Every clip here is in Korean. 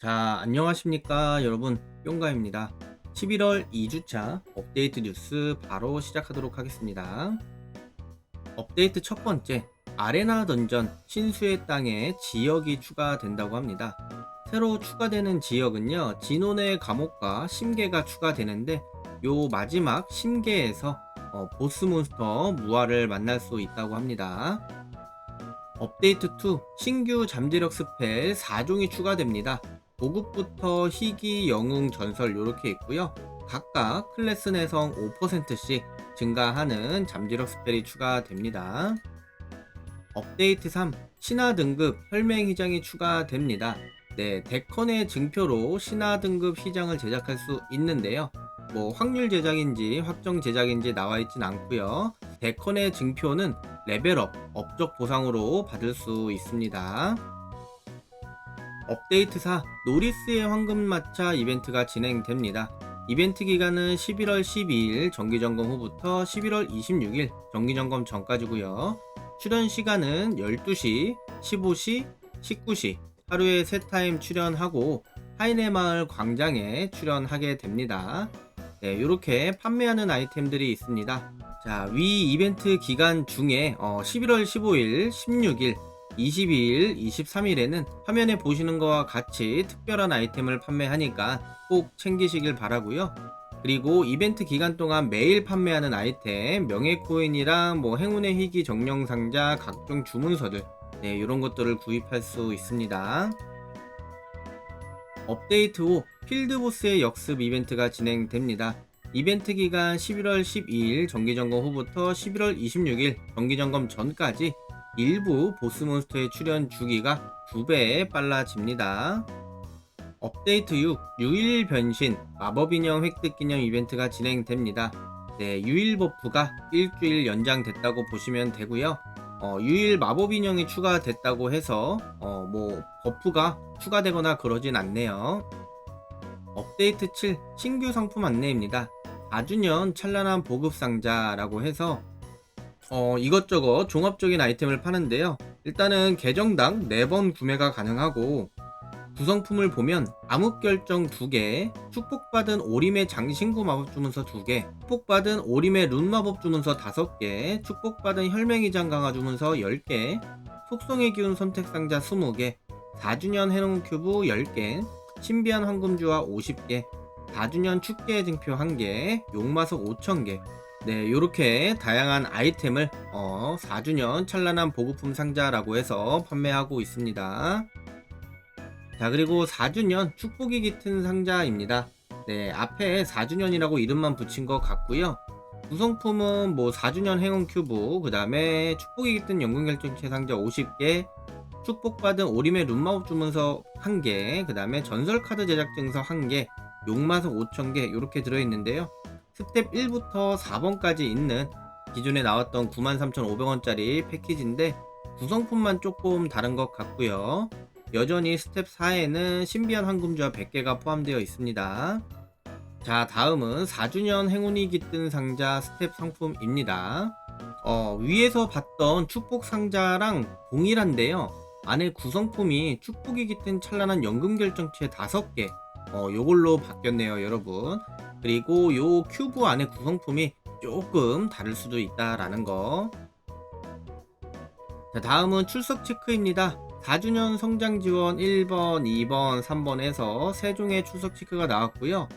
자, 안녕하십니까 여러분 뿅가입니다. 11월 2주차 업데이트 뉴스 바로 시작하도록 하겠습니다. 업데이트 첫 번째, 아레나 던전 신수의 땅에 지역이 추가된다고 합니다. 새로 추가되는 지역은요, 진혼의 감옥과 심계가 추가되는데 요 마지막 심계에서 어, 보스 몬스터 무화를 만날 수 있다고 합니다. 업데이트 2 신규 잠재력 스펠 4종이 추가됩니다. 보급부터 희귀, 영웅, 전설 이렇게 있고요. 각각 클래스 내성 5%씩 증가하는 잠재력 스펠이 추가됩니다. 업데이트 3 신화 등급 혈맹 휘장이 추가됩니다. 네, 데컨의 증표로 신화 등급 휘장을 제작할 수 있는데요. 뭐 확률 제작인지 확정 제작인지 나와 있진 않고요. 데컨의 증표는 레벨업, 업적 보상으로 받을 수 있습니다. 업데이트 4 노리스의 황금마차 이벤트가 진행됩니다. 이벤트 기간은 11월 12일 정기점검 후부터 11월 26일 정기점검 전까지고요. 출연 시간은 12시, 15시, 19시 하루에 3타임 출연하고 하이네 마을 광장에 출연하게 됩니다. 네, 이렇게 판매하는 아이템들이 있습니다. 자, 위 이벤트 기간 중에 어, 11월 15일, 16일, 22일, 23일에는 화면에 보시는 것과 같이 특별한 아이템을 판매하니까 꼭 챙기시길 바라고요. 그리고 이벤트 기간 동안 매일 판매하는 아이템, 명예 코인이랑 뭐 행운의 희귀 정령 상자, 각종 주문서들, 네, 이런 것들을 구입할 수 있습니다. 업데이트 후 필드보스의 역습 이벤트가 진행됩니다. 이벤트 기간 11월 12일 정기점검 후부터 11월 26일 정기점검 전까지 일부 보스몬스터의 출현 주기가 2배 빨라집니다. 업데이트 6 유일 변신 마법 인형 획득 기념 이벤트가 진행됩니다. 네, 유일 버프가 일주일 연장됐다고 보시면 되고요. 어, 유일 마법 인형이 추가됐다고 해서 어, 뭐 버프가 추가되거나 그러진 않네요. 업데이트 7 신규 상품 안내입니다. 4주년 찬란한 보급 상자라고 해서 어, 이것저것 종합적인 아이템을 파는데요. 일단은 계정당 4번 구매가 가능하고 구성품을 보면 암흑결정 2개, 축복받은 오림의 장신구 마법 주문서 2개, 축복받은 오림의 룬 마법 주문서 5개, 축복받은 혈맹이장 강화 주문서 10개, 속성의 기운 선택 상자 20개, 4주년 해놓은 큐브 10개, 신비한 황금주화 50개, 4주년 축계의 증표 1개, 용마석 5000개, 네, 이렇게 다양한 아이템을 어, 4주년 찬란한 보급품 상자라고 해서 판매하고 있습니다. 자, 그리고 4주년 축복이 깃든 상자입니다. 네, 앞에 4주년이라고 이름만 붙인 것 같고요. 구성품은 뭐 4주년 행운 큐브, 그 다음에 축복이 깃든 연금 결정체 상자 50개, 축복받은 오림의 룬마법 주문서 1개, 그 다음에 전설 카드 제작 증서 1개, 용마석 5000개 이렇게 들어있는데요. 스텝 1부터 4번까지 있는 기존에 나왔던 93,500원짜리 패키지인데 구성품만 조금 다른 것 같고요. 여전히 스텝 4에는 신비한 황금주와 100개가 포함되어 있습니다. 자, 다음은 4주년 행운이 깃든 상자 스텝 상품입니다. 어, 위에서 봤던 축복 상자랑 동일한데요. 안에 구성품이 축복이 깃든 찬란한 연금 결정체 5개. 어, 요걸로 바뀌었네요, 여러분. 그리고 요 큐브 안에 구성품이 조금 다를 수도 있다라는 거. 자, 다음은 출석 체크입니다. 4주년 성장 지원 1번, 2번, 3번에서 세 종의 출석 체크가 나왔고요.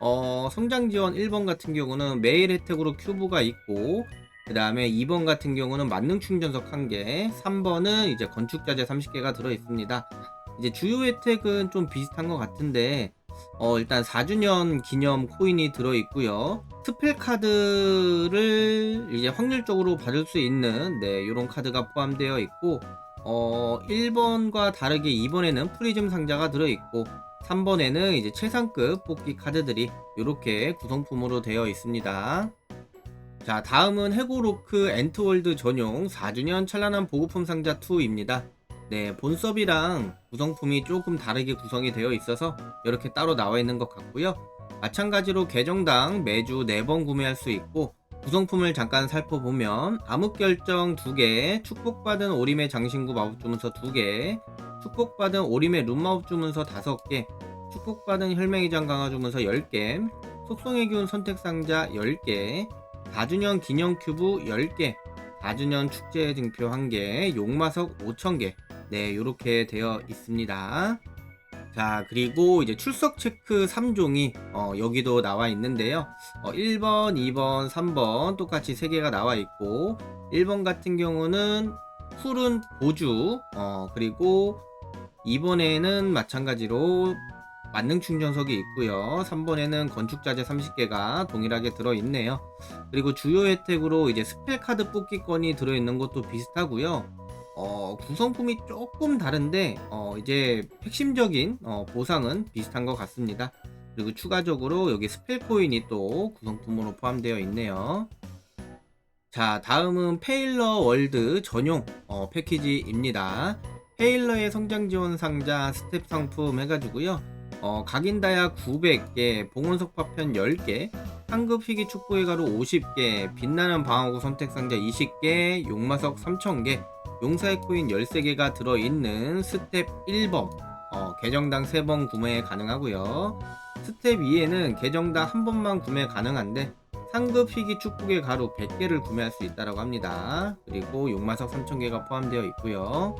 어, 성장 지원 1번 같은 경우는 매일 혜택으로 큐브가 있고, 그 다음에 2번 같은 경우는 만능 충전석 1개, 3번은 이제 건축자재 30개가 들어 있습니다. 이제 주요 혜택은 좀 비슷한 것 같은데, 어, 일단 4주년 기념 코인이 들어 있고요. 스펠 카드를 이제 확률적으로 받을 수 있는 네, 이런 카드가 포함되어 있고 어, 1번과 다르게 2번에는 프리즘 상자가 들어 있고 3번에는 이제 최상급 뽑기 카드들이 이렇게 구성품으로 되어 있습니다. 자, 다음은 해고로크 엔트월드 전용 4주년 찬란한 보급품 상자 2입니다. 네, 본섭이랑 구성품이 조금 다르게 구성이 되어 있어서 이렇게 따로 나와 있는 것 같고요. 마찬가지로 계정당 매주 4번 구매할 수 있고 구성품을 잠깐 살펴보면 암흑결정 2개, 축복받은 오림의 장신구 마법 주문서 2개, 축복받은 오림의 룸마법 주문서 5개, 축복받은 혈맹이장 강화 주문서 10개, 속성의 기운 선택 상자 10개, 4주년 기념 큐브 10개, 4주년 축제 증표 1개, 용마석 5,000개. 네, 요렇게 되어 있습니다. 자, 그리고 이제 출석 체크 3종이 어, 여기도 나와 있는데요. 어, 1번, 2번, 3번 똑같이 3개가 나와 있고 1번 같은 경우는 쿨은 보주 어, 그리고 2번에는 마찬가지로 만능 충전석이 있고요. 3번에는 건축자재 30개가 동일하게 들어있네요. 그리고 주요 혜택으로 이제 스펠 카드 뽑기권이 들어있는 것도 비슷하고요. 어, 구성품이 조금 다른데 어, 이제 핵심적인 어, 보상은 비슷한 것 같습니다. 그리고 추가적으로 여기 스펠 코인이 또 구성품으로 포함되어 있네요. 자, 다음은 페일러 월드 전용 어, 패키지입니다. 페일러의 성장 지원 상자 스텝 상품 해가지고요. 어, 각인다야 900개, 봉원석 파편 10개, 상급 희귀 축구의 가루 50개, 빛나는 방어구 선택 상자 20개, 용마석 3000개, 용사의 코인 13개가 들어있는 스텝 1번, 어, 계정당 3번 구매 가능하고요. 스텝 2에는 계정당 한 번만 구매 가능한데 상급 희귀 축구의 가루 100개를 구매할 수 있다고 합니다. 그리고 용마석 3000개가 포함되어 있고요.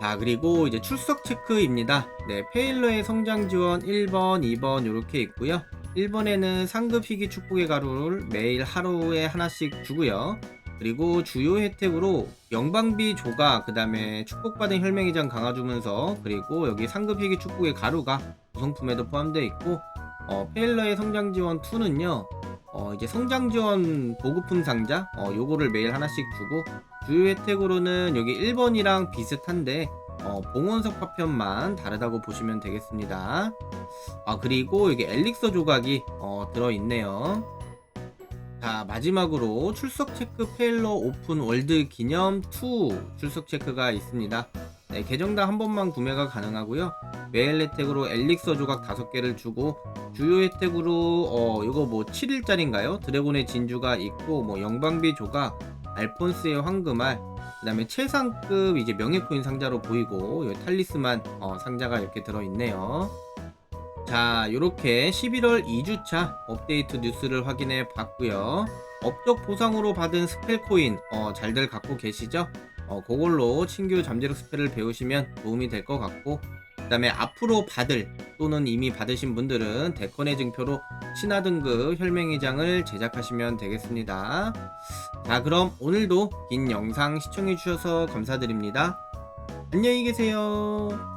자 그리고 이제 출석 체크입니다 네 페일러의 성장 지원 1번 2번 이렇게 있고요 1번에는 상급 희귀 축복의 가루를 매일 하루에 하나씩 주고요 그리고 주요 혜택으로 영방비 조각 그 다음에 축복받은 혈맹이장 강화주문서 그리고 여기 상급 희귀 축복의 가루가 구성품에도 포함되어 있고 어, 페일러의 성장 지원 2는요 어, 이제 성장 지원 보급품 상자 어, 요거를 매일 하나씩 주고 주요 혜택으로는 여기 1번이랑 비슷한데 어, 봉원석 파편만 다르다고 보시면 되겠습니다. 아 그리고 여기 엘릭서 조각이 어, 들어있네요. 자 마지막으로 출석 체크 페일러 오픈 월드 기념 2 출석 체크가 있습니다. 네, 계정당 한 번만 구매가 가능하고요. 매일 혜택으로 엘릭서 조각 5개를 주고 주요 혜택으로 어 이거 뭐 7일짜리인가요? 드래곤의 진주가 있고 뭐 영방비 조각 알폰스의 황금알 그 다음에 최상급 이제 명예코인 상자로 보이고 탈리스만 어, 상자가 이렇게 들어있네요. 자, 이렇게 11월 2주차 업데이트 뉴스를 확인해 봤고요. 업적 보상으로 받은 스펠 코인 어, 잘들 갖고 계시죠? 어, 그걸로 신규 잠재력 스펠을 배우시면 도움이 될 것 같고 그 다음에 앞으로 받을 또는 이미 받으신 분들은 데컨의 증표로 신화 등급 혈맹이장을 제작하시면 되겠습니다. 자 그럼 오늘도 긴 영상 시청해주셔서 감사드립니다. 안녕히 계세요.